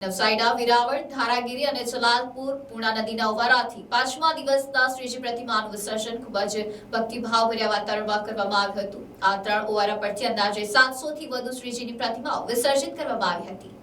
નવસારીના વિરાવળ, ધારાગીરી અને જલાલપુર, પૂર્ણા નદીના ઉવારાથી પાંચમા દિવસના શ્રીજી પ્રતિમાનું વિસર્જન ખૂબ જ ભક્તિભાવભર્યા વાતાવરણમાં કરવામાં આવ્યું હતું. આ ત્રણ ઓવારા પરથી અંદાજે સાતસો થી વધુ શ્રીજીની પ્રતિમાઓ વિસર્જિત કરવામાં આવી હતી.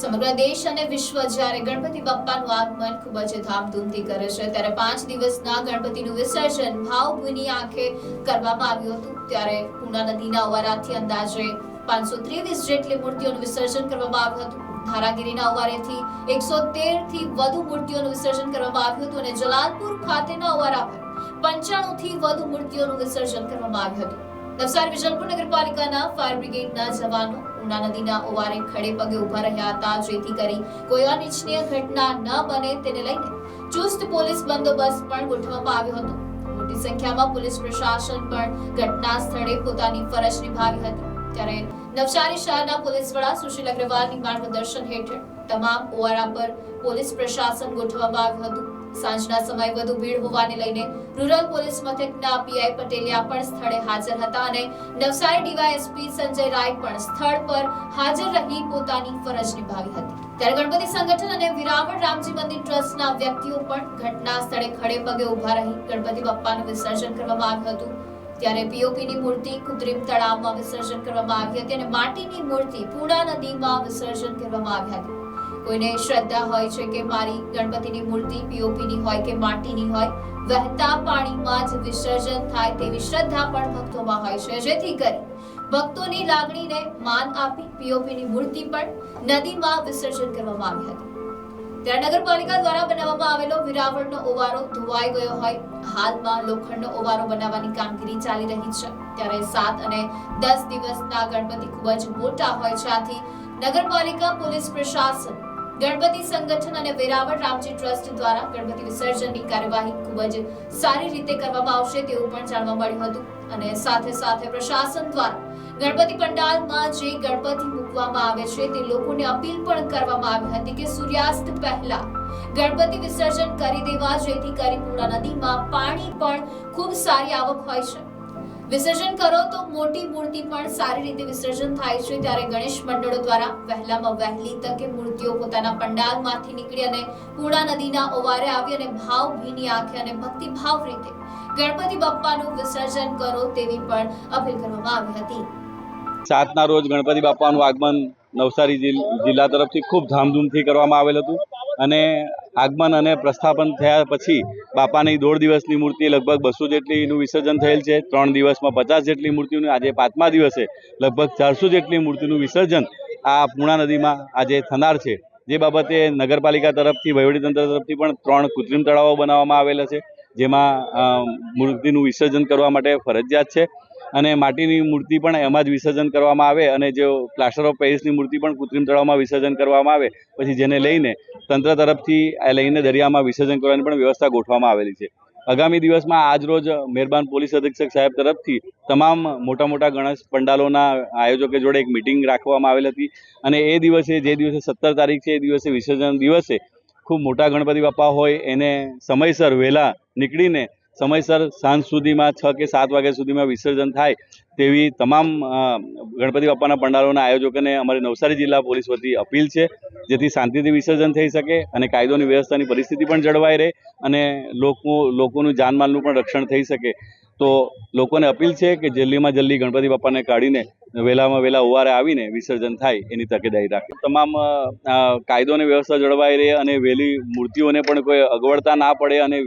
સમગ્ર દેશ અને વિશ્વ જ્યારે ગણપતિ બાપ્પાનું આગમન ખૂબ જ ધામધૂમથી કરે છે, ત્યારે પાંચ દિવસના ગણપતિનું વિસર્જન ભાવભૂની આંખે કરવામાં આવ્યું હતું. ત્યારે પૂર્ણા નદીના અવારાથી અંદાજે પાંચસો ત્રેવીસ જેટલી મૂર્તિઓનું વિસર્જન કરવામાં આવ્યું હતું. ધારાગીરીના અવારેથી એકસો તેરથી વધુ મૂર્તિઓનું વિસર્જન કરવામાં આવ્યું હતું અને જલાલપુર ખાતેના અવારા પર પંચાણું થી વધુ મૂર્તિઓનું વિસર્જન કરવામાં આવ્યું હતું. નવસારી વિજલપુર નગરપાલિકાના ફાયર બ્રિગેડના જવાનો ઉના નદીના ઓવારે ખડે પગે ઊભા રહ્યા હતા, જેથી કરી કોઈ અનિચ્છનીય ઘટના ન બને તેને લઈને ચુસ્ત પોલીસ બંદોબસ્ત પણ ગોઠવવામાં આવ્યો હતો. મોટી સંખ્યામાં પોલીસ પ્રશાસન પણ ઘટના સ્થળે પોતાની ફરજ નિભાવી હતી. ત્યારે નવસારી શહેરના પોલીસ વડા સુશીલ અગ્રવાલની માર્ગદર્શન હેઠળ તમામ ઓવારા પર પોલીસ પ્રશાસન ગોઠવવામાં આવ્યું હતું. સાંજના સમયે વધુ ભીડ હોવાને લઈને રૂરલ પોલીસ મથકના પીઆઈ પટેલિયા પણ સ્થળે હાજર હતા અને નવસારી ડીવાયએસપી સંજય રાય પણ સ્થળ પર હાજર રહી પોતાની ફરજ નિભાવી હતી. ત્યારે ગણપતિ સંગઠન અને વિરાવળ રામજી મંદિર ટ્રસ્ટના વ્યક્તિઓ પણ ઘટના સ્થળે ખડે પગે ઊભા રહી ગણપતિ બાપ્પાનું વિસર્જન કરવામાં આવ્યું હતું. ત્યારે પીઓપીની મૂર્તિ કૃત્રિમ તળાવમાં વિસર્જન કરવામાં આવી હતી અને માટીની મૂર્તિ પૂર્ણા નદીમાં વિસર્જન કરવામાં આવી હતી. કોઈને શ્રદ્ધા હોય છે કે મારી ગણપતિની મૂર્તિ પીઓપીની હોય કે માટીની હોય, વહેતા પાણીમાં જ વિસર્જન થાય તેવી શ્રદ્ધા પણ ભક્તોમાં હોય છે. જેથી કરી ભક્તોની લાગણીને માન આપી પીઓપીની મૂર્તિ પણ નદીમાં વિસર્જન કરવામાં આવી હતી. ત્યારે નગરપાલિકા દ્વારા બનાવવામાં આવેલો વિરાવળનો ઓવારો ધોવાઈ ગયો હોય. હાલમાં લોખંડનો ઓવારો બનાવવાની કામગીરી ચાલી રહી છે. ત્યારે સાત અને દસ દિવસના ગણપતિ ખૂબ જ મોટા હોય છે. આથી નગરપાલિકા, પોલીસ પ્રશાસન, ગણપતિ સંગઠન અને વેરાવળ રામજી ટ્રસ્ટ દ્વારા ગણપતિ વિસર્જનની કાર્યવાહી ખૂબ જ સારી રીતે કરવામાં આવશે તેવું પણ જાણવા મળ્યું હતું. અને સાથે સાથે પ્રશાસન દ્વારા ગણપતિ પંડાલમાં જે ગણપતિ મૂકવામાં આવે છે, તે લોકોને અપીલ પણ કરવામાં આવી હતી કે સૂર્યાસ્ત પહેલા ગણપતિ વિસર્જન કરી દેવા, જેથી કરી પૂર્ણા નદીમાં પાણી પણ ખૂબ સારી આવક હોય છે. વિસર્જન કરો તો મોટી મૂર્તિ પણ સારી રીતે વિસર્જન થાય છે, ત્યારે ગણેશ મંડળો દ્વારા વહેલામાં વહેલી તકે મૂર્તિઓ પોતાના પંડાલમાંથી નીકળી અને પૂર્ણા નદીના ઓવારે આવી અને ભાવભીની આંખે અને ભક્તિભાવ રીતે ગણપતિ બાપ્પાનું વિસર્જન કરો તેવી પણ અપીલ કરવામાં આવી હતી. સાતના રોજ ગણપતિ બાપાનું આગમન નવસારી જિલ્લા તરફથી ખૂબ ધામધૂમથી કરવામાં આવેલ હતું. અને આગમન અને પ્રસ્થાપન થયા પછી બાપાની દોઢ દિવસની મૂર્તિ લગભગ બસો જેટલીનું વિસર્જન થયેલ છે. ત્રણ દિવસમાં પચાસ જેટલી મૂર્તિનું આજે પાંચમા દિવસે લગભગ ચારસો જેટલી મૂર્તિનું વિસર્જન આ પૂર્ણા નદીમાં આજે થનાર છે. જે બાબતે નગરપાલિકા તરફથી, વહીવટીતંત્ર તરફથી પણ ત્રણ કૃત્રિમ તળાવો બનાવવામાં આવેલા છે, જેમાં મૂર્તિનું વિસર્જન કરવા માટે ફરજિયાત છે. અને માટીની મૂર્તિ પણ એમાં જ વિસર્જન કરવામાં આવે અને જો પ્લાસ્ટર ઓફ પેરિસની મૂર્તિ પણ કૃત્રિમ તળાવમાં વિસર્જન કરવામાં આવે, પછી જેને લઈને તંત્ર તરફથી લઈને દરિયામાં વિસર્જન કરવાની પણ વ્યવસ્થા ગોઠવવામાં આવેલી છે. આગામી દિવસમાં આજ રોજ મહેરબાન પોલીસ અધિક્ષક સાહેબ તરફથી તમામ મોટા મોટા ગણેશ પંડાલોના આયોજકો જોડે એક મિટિંગ રાખવામાં આવેલ હતી અને એ દિવસે, જે દિવસે સત્તર તારીખ છે, એ દિવસે વિસર્જન દિવસે ખૂબ મોટા ગણપતિ બાપા હોય એને સમયસર વહેલા નીકળીને સમયસર સાંજ સુધીમાં છ કે સાત વાગ્યા સુધીમાં વિસર્જન થાય તેવી તમામ ગણપતિ બાપાના પંડાલોના આયોજકોને અમારી નવસારી જિલ્લા પોલીસ વતી અપીલ છે, જેથી શાંતિથી વિસર્જન થઈ શકે અને કાયદોની વ્યવસ્થાની પરિસ્થિતિ પણ જળવાઈ રહે અને લોકો, લોકોનું જાનમાલનું પણ રક્ષણ થઈ શકે. તો લોકોને અપીલ છે કે જલ્દીમાં જલ્દી ગણપતિ બાપાને કાઢીને વહેલામાં વહેલા ઉવારે આવીને વિસર્જન થાય એની તકેદારી રાખે. તમામ કાયદો અને વ્યવસ્થા જળવાઈ રહે અને વહેલી મૂર્તિઓને પણ કોઈ અગવડતા ના પડે અને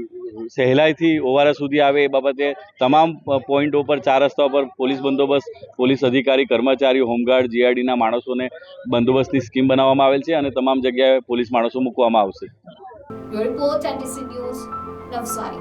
સહેલાઈથી ઓવારા સુધી આવે એ બાબતે તમામ પોઈન્ટો પર ચાર રસ્તા પર પોલીસ બંદોબસ્ત, પોલીસ અધિકારી કર્મચારી હોમગાર્ડ, જીઆરડીના માણસોને બંદોબસ્તની સ્કીમ બનાવવામાં આવેલ છે અને તમામ જગ્યાએ પોલીસ માણસો મૂકવામાં આવશે.